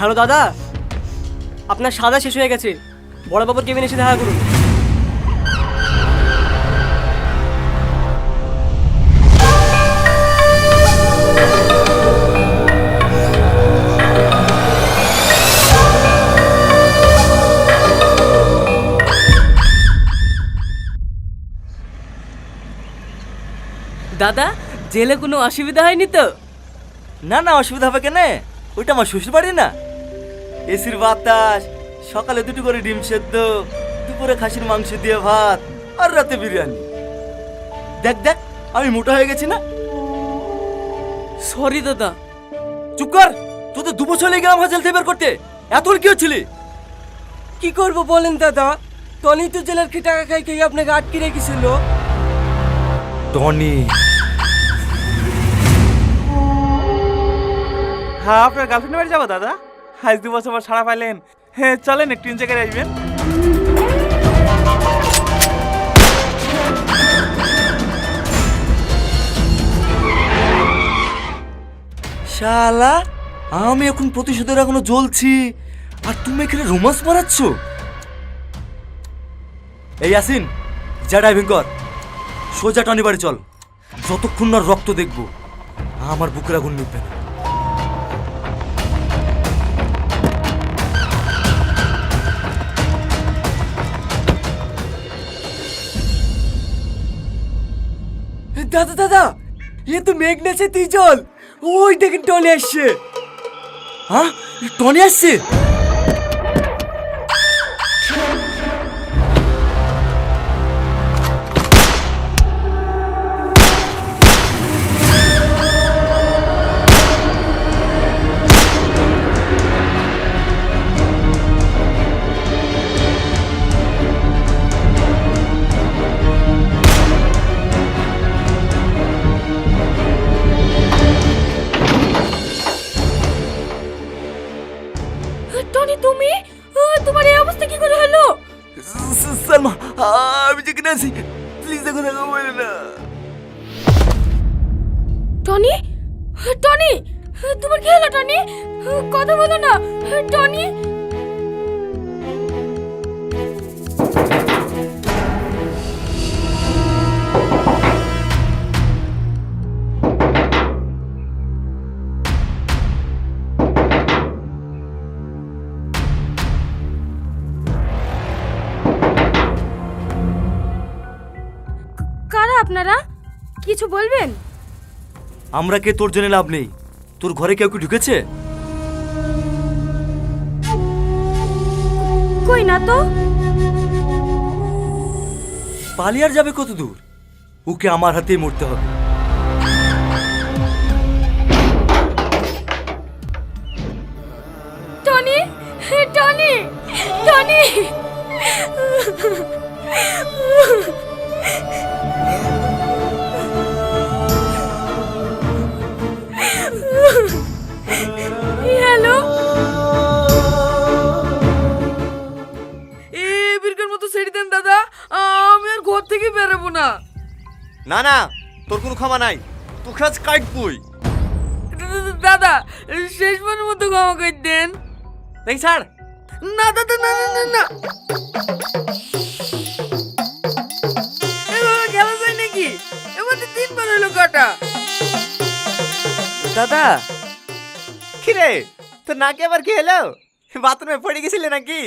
Hello দাদা, আপনার সাদা শেষ হয়ে গেছে। বড়বাবুর কেবিনে এসে দেখা করুন। দাদা, জেলে কোনো অসুবিধা হয়নি তো? না না, অসুবিধা হবে কেন? ওইটা আমার শ্বশুর বাড়ি না। এসির বাতাস সকালে দুটো করে ডিম সেদ্ধ দুপুরে খাসির মাংস দিয়ে ভাত আর রাতে বিরিয়ানি। দেখ দেখ আমি মোটা হয়ে গেছি না? সরি দাদা। চুপ কর তোদের দু বছর লেগে আমার জেল থেকে বের করতে। এত কি হচ্ছিলি? কি করব বলেন দাদা? টনি তো জেলার খেয়ে টাকা খাই খেয়ে আপনাকে আটকে রেখেছিল। টনি। হ্যাঁ আপনার গার্লফ্রেন্ড বাড়ি যাব দাদা? আজ দু বছর পর ছাড়া পাইলেন। হ্যাঁ চলেন, একটু করে আসবেন। শালা, আমি এখন প্রতিশোধের এখনও জ্বলছি। আর তুমি এখানে রোমান্স মারাচ্ছ? এই আসিন যা ড্রাইভিং কর। সোজা টনি বাড়ি চল। যতক্ষণ না রক্ত দেখব, আমার বুকের আগুন নিবে না। দাদা দাদা এ তো মেঘনাছে তুই চল ওই দেখেন টলে আসছে। হ্যাঁ টলে আসছে? টনি তুমি? তোমার এই অবস্থা কি করে হলো? সালমা আমি যেখানে আছি প্লিজ দেখো দেখো বলে না। টনি? টনি? তোমার কি হলো টনি? কথা বলো না। টনি? আপনারা? কিছু বলবেন? আমরা কে তোর জন্য লাভ নেই। তোর ঘরে কেউ কি ঢুকেছে? কই না তো? পালিয়ার যাবে কত দূর? ওকে আমার হাতেই মরতে হবে। Tony Tony Tony! হ্যালো। এ বীরকের মতো ছেড়ে দেন দাদা আমি আর ঘর থেকে বেরোবো না। না না তোর কোনো ক্ষমা নাই। তোকে আজ কাটবই। দাদা শেষবারের মতো ক্ষমা করে দেন। দেখ স্যার না দাদা না না না না। এভাবে খেলা যায় নাকি? এবার তো তিনবার হলো কাটা। দাদা কি তোর নাকে আবার কি হলো? বাথরুমে পড়ে গেছিলে নাকি?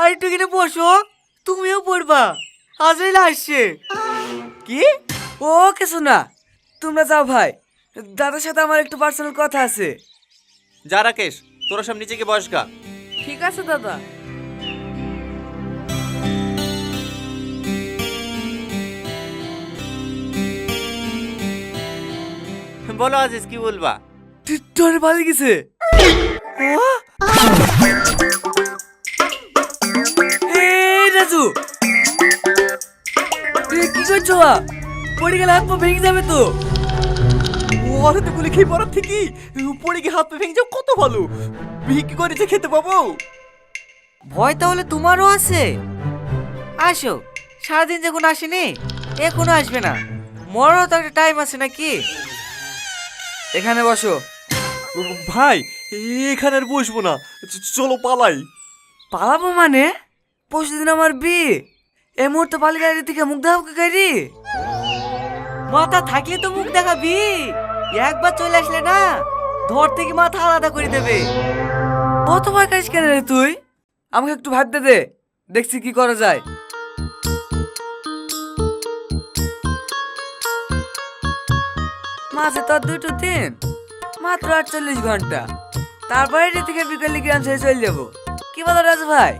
আর একটু কিনে বসো তুমিও পড়বা। আজরাইল আসছে। কি? ও কিছু না তোমরা যাও ভাই। দাদার সাথে আমার একটু পার্সোনাল কথা আছে। যা রাকেশ তোরা সব নিচে গিয়ে বয়স্কা ঠিক আছে দাদা। বলো আজিজ কি বলবা? টনি ভালো গেছে? রাজু। কি করছ পড়ে গেলে হাত পা ভেঙে যাবে তো। ওরে তো গুলি খেয়ে পড়ার থেকে পড়ে গিয়ে হাত পা ভেঙে যাও কত ভালো। ভিক্ষি করে খেতে পাবো। ভয় তাহলে তোমারও আছে। আসো সারাদিন যখন আসেনি এখনও আসবে না। মরারও তো একটা টাইম আছে নাকি? এখানে বসো। ভাই এখানে আর বসবো না। চলো পালাই। পালাবো মানে? পরশুদিন আমার বিয়ে। এই মুহূর্তে পালিয়ে গাড়ি থেকে মুখ দেখাবো গাড়ি? মাথা থাকলে তো মুখ দেখাবি। একবার চলে আসলে না, ধর থেকে মাথা আলাদা করে দেবে। কত ভয় করিস কেন রে তুই? আমাকে একটু ভাবতে দে দেখছি কি করা যায়। মাসে তো দুটো দিন, মাত্র আটচল্লিশ ঘণ্টা। তারপরে রে থেকে বিকেলে গ্রাম ছেড়ে চলে যাব। কি বলো রাজু ভাই?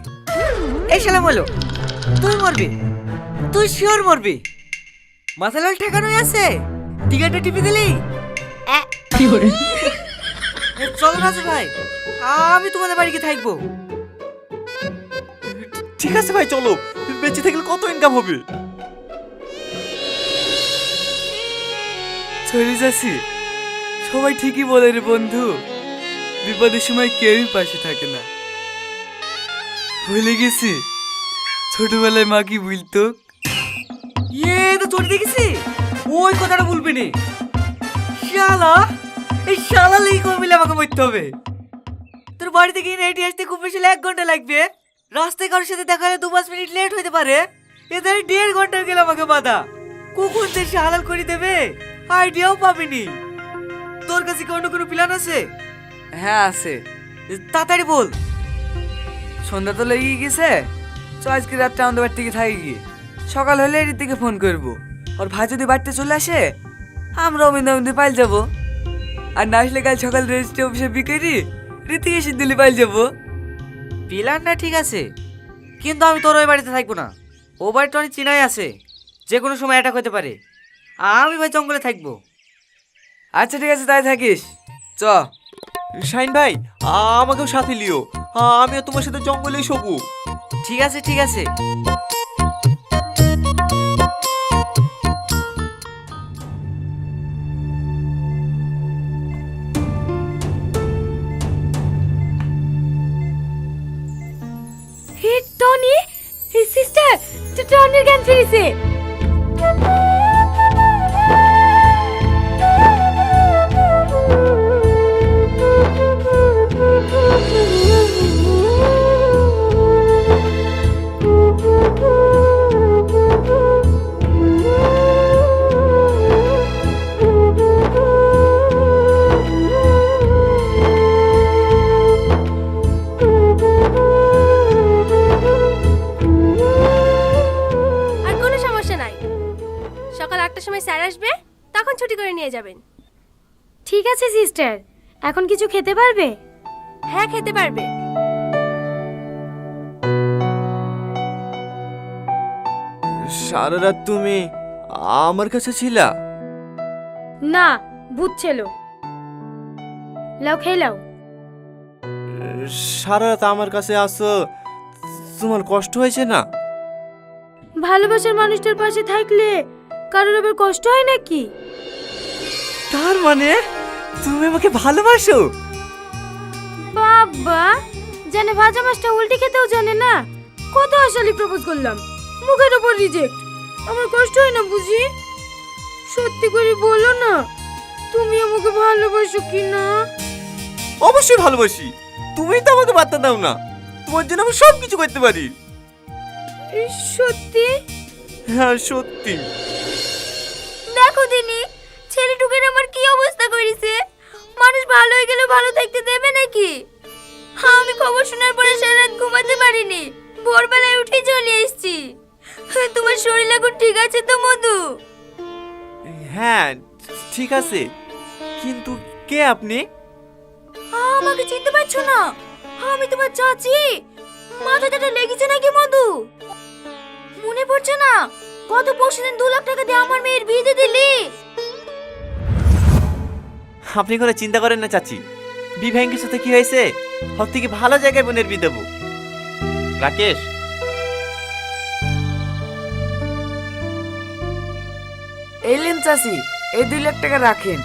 এই সালাম বলো তুই মরবি? তুই শিওর মরবি? মাথা লাল ঠেকানোই আছে। টিকেটটা টিপে দিলি? এ, চলো রাজু ভাই আমি তোমাদের বাড়িতে থাকব। ঠিক আছে ভাই চলো। বেঁচে থাকলে কত ইনকাম হবে? চলে যাচ্ছি। সবাই ঠিকই বলে রে বন্ধু। বিপদের সময় কেউই পাশে থাকে না। ভুলে গেছি। ছোটবেলায় মা কি বলতো? ইয়ে তো চলে দেখেছি? ওই কথাটা বলবি নি। শালা, এই শালা লেগে করে মিলে আমাকে মরতে হবে। তোর বাড়ি থেকে হেঁটে আসতে খুব বেশি এক ঘণ্টা লাগবে। রাস্তায় কারোর সাথে দেখা হলে দু পাঁচ মিনিট লেট হতে পারে। এদের দেড় ঘণ্টা গেল আমাকে বাধা। কখন যে হালাল করে দেবে আইডিয়াও পাবিনি। তোর কাছে কি অন্য কোনো প্ল্যান আছে? হ্যাঁ আছে। তাড়াতাড়ি বল। সন্ধ্যা তো লেগে গেছে। চ আজকে রাতটা আমাদের বাড়ি থেকে থাকি গিয়ে। সকাল হলে এর দিকে ফোন করব। ওর ভাই যদি বাড়িতে চলে আসে আমরা অমিন অমিন পাইল যাব। আর না আসলে কাল সকাল রেজিস্ট্রি অফিসে বিকেরি রীতি এসে দিল্লি পাইল যাব। প্ল্যানটা ঠিক আছে। কিন্তু আমি তোর ওই বাড়িতে থাকব না। ও বাড়িটা অনেক চিনাই আছে। যে কোনো সময় অ্যাটাক হতে পারে। আমি ভাই জঙ্গলে থাকব। আচ্ছা ঠিক আছে তাই থাকিস। চ। শাইন ভাই আমাকেও সাথে লিও আমিও তোমার সাথে জঙ্গলেই শোবো। ঠিক আছে ঠিক আছে। হে টনি হে সিস্টার টনির জ্ঞান ফিরেছে নিয়ে যাবেন। ঠিক আছে সিস্টার। এখন কিছু খেতে পারবে? হ্যাঁ খেতে পারবে। সারা রাত তুমি আমার কাছে ছিলা? না বুঝছিল লাও খেয়ে লাও। সারা রাত আমার কাছে আসো তোমার কষ্ট হয়েছে না? ভালোবাসার মানুষটার পাশে থাকলে কারোর আবার কষ্ট হয় নাকি? তার মানে তুমি আমাকে ভালোবাসো? বাবা জানে ভাজা মাছটা উল্টে খেতেও জানে না। কত আসলে প্রপোজ করলাম। মুখের উপর রিজেক্ট আমার কষ্ট হয় না বুঝি। সত্যি করে বলো না তুমি আমাকে ভালোবাসো কি না? অবশ্যই ভালোবাসি। তুমি তো আমাকে বার্তা দাও না। তোমার জন্য আমি সব কিছু করতে পারি। সত্যি? হ্যাঁ সত্যি। করেছে মানুষ ভালো হয়ে গেলে ভালো থাকতে দেবে নাকি? আমি খবর শোনার পরে সারা রাত ঘুমাতে পারিনি। ভোরবেলায় উঠে চলে এসেছি। তোমার শরীর এখন ঠিক আছে তো মধু? হ্যাঁ ঠিক আছে। কিন্তু কে আপনি? আমাকে চিনতে পারছ না। আমি তোমার চাচি। মাথাটা লেগেছে নাকি মধু? মনে পড়ছে না। গত পরশু দিন দু লাখ টাকা দিয়ে আমার মেয়ের বিয়ে দিলি। আপনি কোনো চিন্তা করেন না চাচি। বিভাঙ্গের সাথে কি হয়েছে? সব থেকে ভালো জায়গায় বোনের বিয়ে দেবো। রাকেশ। এলেন চাষি এই দুই লাখ টাকা রাখেন।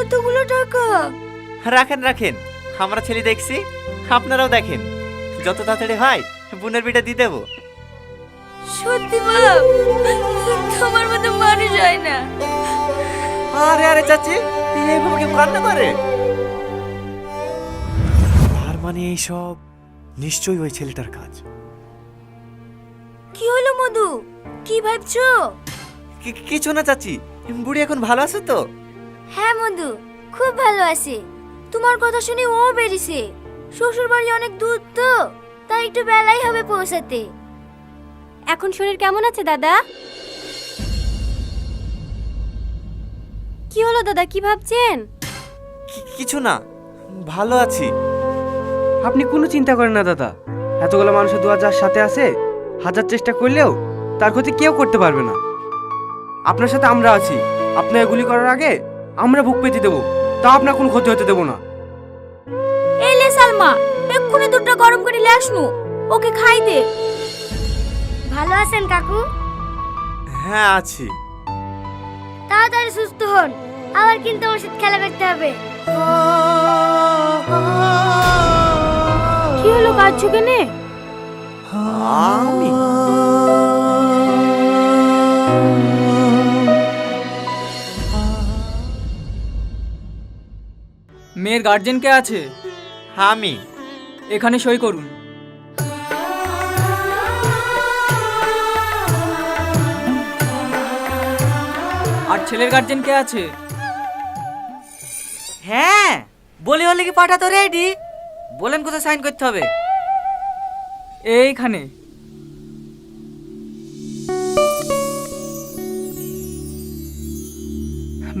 এতগুলো টাকা? রাখেন রাখেন। আমরা ছেলে দেখছি আপনারাও দেখেন। যত তাড়াতাড়ি হয় বোনের বিটা দিয়ে দেবো। সত্যি বাপ তোমার মতো মানুষ হয় না। আরে আরে চাচি এইভাবে কেউ কান্না করে? মানে এইসব নিশ্চয়ই ওই ছেলেটার কাজ। কি হলো মধু? কি ভাবছ? কি- কিছু না চাচি বুড়ি এখন ভালো আছে তো? হ্যাঁ মধু খুব ভালো আছে। তোমার কথা শুনে ও বেরিয়েছে। শ্বশুর বাড়ি অনেক দূর তো তাই একটু বেলাই হবে পৌঁছাতে। এখন শরীর কেমন আছে দাদা? দাদা কি ভাবছেন? কিছু না ভালো আছি। আপনি কোনো চিন্তা করেন না দাদা। এতগুলো মানুষের দোয়া যার সাথে আছে হাজার চেষ্টা করলেও তার ক্ষতি কেউ করতে পারবে না। আপনার সাথে আমরা আছি। আপনি এগুলি করার আগে আমরা বুক পেতে দেবো। তা আপনার কোনো ক্ষতি হতে দেবো না। এই লে সালমা এক্ষুনি দুধটা গরম করে লে আসনু। ওকে খাই দে। ভালো আছেন কাকু? হ্যাঁ আছি। তাড়াতাড়ি সুস্থ হন। আবার কিন্তু আমার সাথে খেলা করতে হবে। কি হলো কাঁদছো কেনে? আমি? মেয়ের গার্জেন কে আছে? আমি। এখানে সই করুন। আর ছেলের গার্জেন কে আছে? হ্যাঁ বলি হলে কি পাঠাতো রেডি বলেন কোথায় সাইন করতে হবে। এইখানে।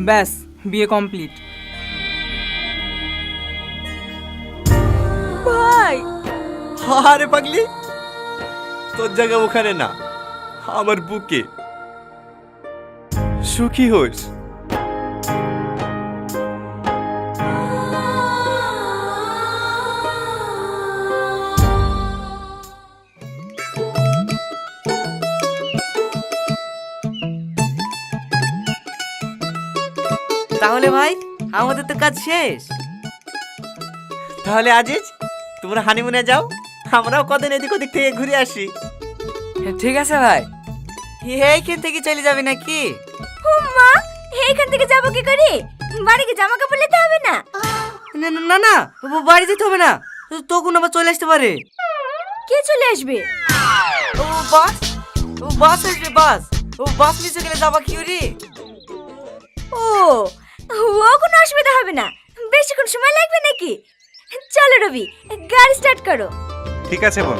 ব্যাস বিয়ে কমপ্লিট ভাই! আরে পাগলি তোর জায়গা ওখানে না আমার বুকে। সুখী হোস। তাহলে ভাই আমাদের তো কাজ শেষ। তাহলে আজিজ তোমরা হানিমুনে যাও আমরাও কদিন এদিক ওদিক থেকে ঘুরে আসি। ঠিক আছে ভাই। এইখান থেকে চলে যাবে নাকি? মা এইখান থেকে যাব কি করে? বাড়িকে জামা কাপড় নিতে হবে না? না না, না না বাড়ি যেতে হবে না। তখন আবার চলে আসতে পারে। কে চলে আসবে? ও বাস ও বাস আসবে বাস। ও বাস মিশে গেলে যাবা কি রে হবে না। বেশিক্ষণ সময় লাগবে নাকি? চলো রবি গাড়ি স্টার্ট করো। ঠিক আছে বোন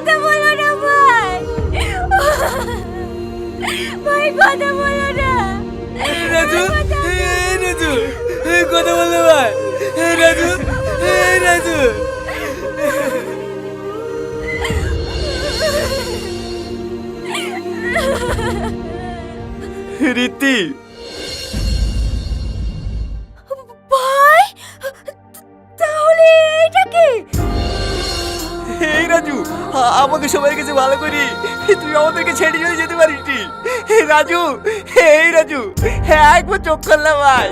কথা বলো না ভাই। ভাই কথা বলো না। রাজু রাজু কথা বলতে ভাই। রাজু রাজু। রীতি আমাকে সবাই কাছে ভালো করি। তুই আমাদেরকে ছেড়ে চলে যেতে পারিস রাজু, হে রাজু হ্যাঁ একবার চোখ করলাম ভাই।